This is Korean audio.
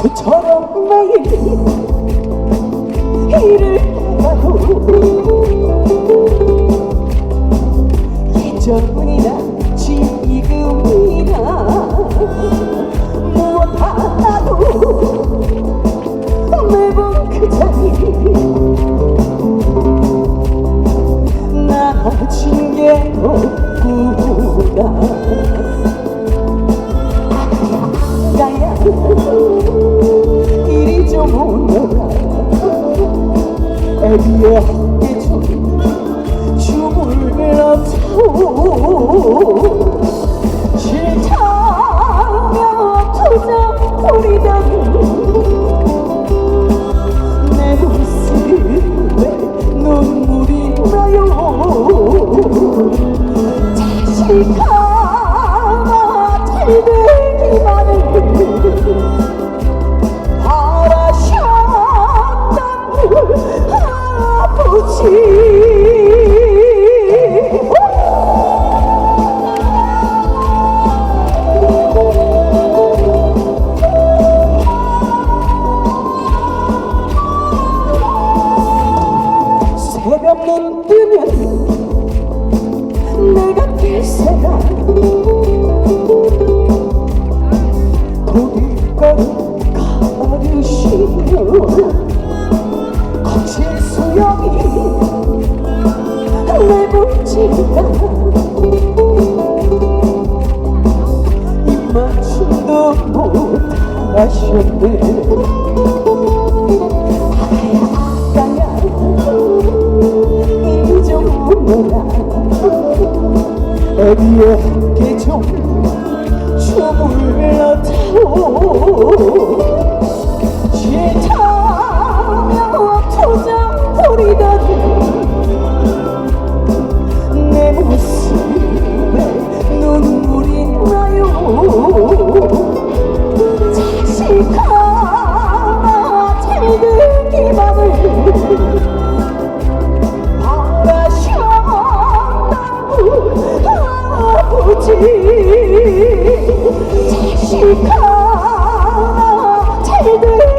수처럼 나의 이를 해봐도 예전뿐이나 지금이나 무엇 하나도 매번 그 자리 나 거친 게 없구나. 애비와 함께 춤 춤을 나춰 실차며 투정 부리던 내 모습에 눈물이 나요. 자식하 아 못하셨 자식아 잘 되라